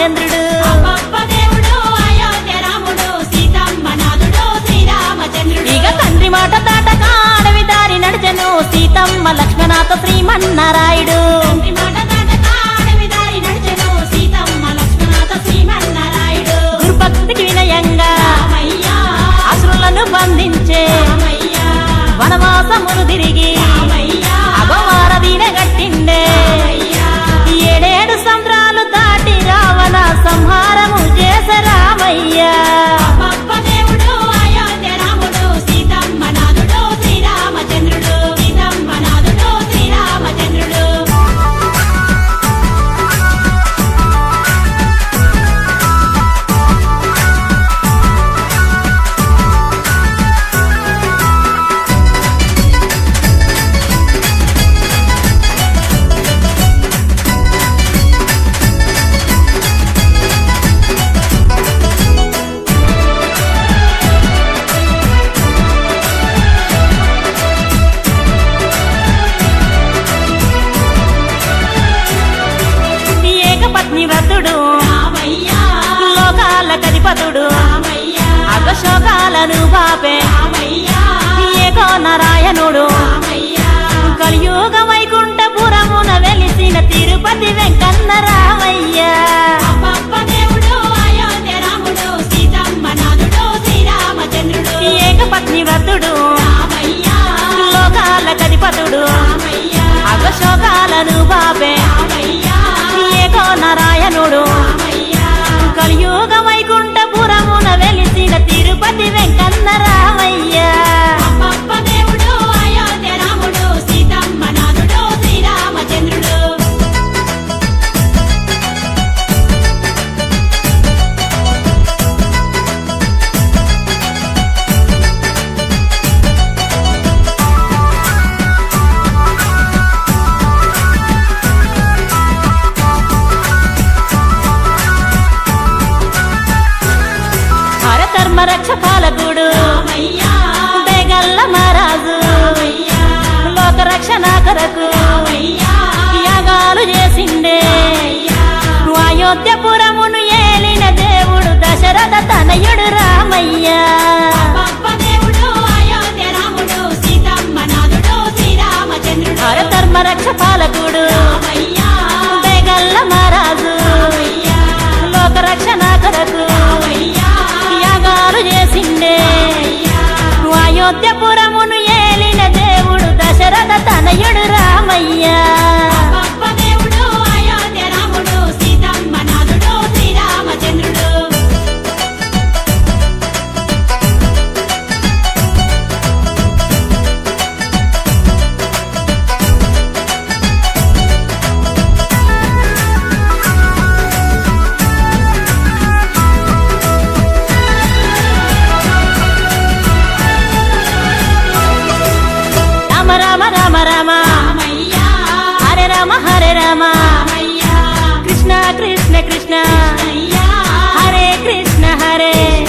hundred. Tirupati Venkanna Ramayya ఏకపత్ని వ్రతుడు లోకాల కధిపతుడు అగశోకాలను బాబే ఏకో నారాయణుడు కలియుగ వైకుంఠపురమున వెలిసిన తిరుపతి రామరక్ష పాలకుడు. రామయ్య రామ రామ రామ రామ. హరే రామ హరే రామ. కృష్ణ కృష్ణ కృష్ణ. హరే కృష్ణ హరే.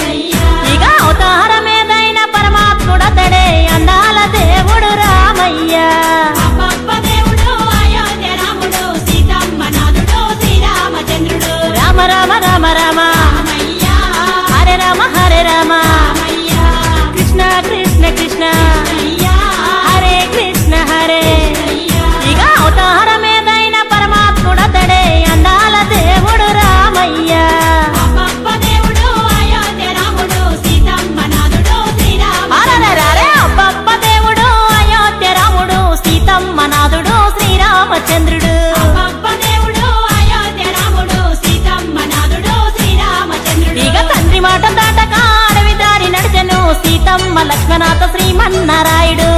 లక్ష్మణాథ శ్రీమన్నారాయుడు.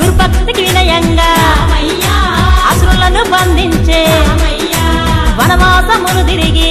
గురుభక్తికి వినయంగా అసులను బంధించే వనవాసమును తిరిగి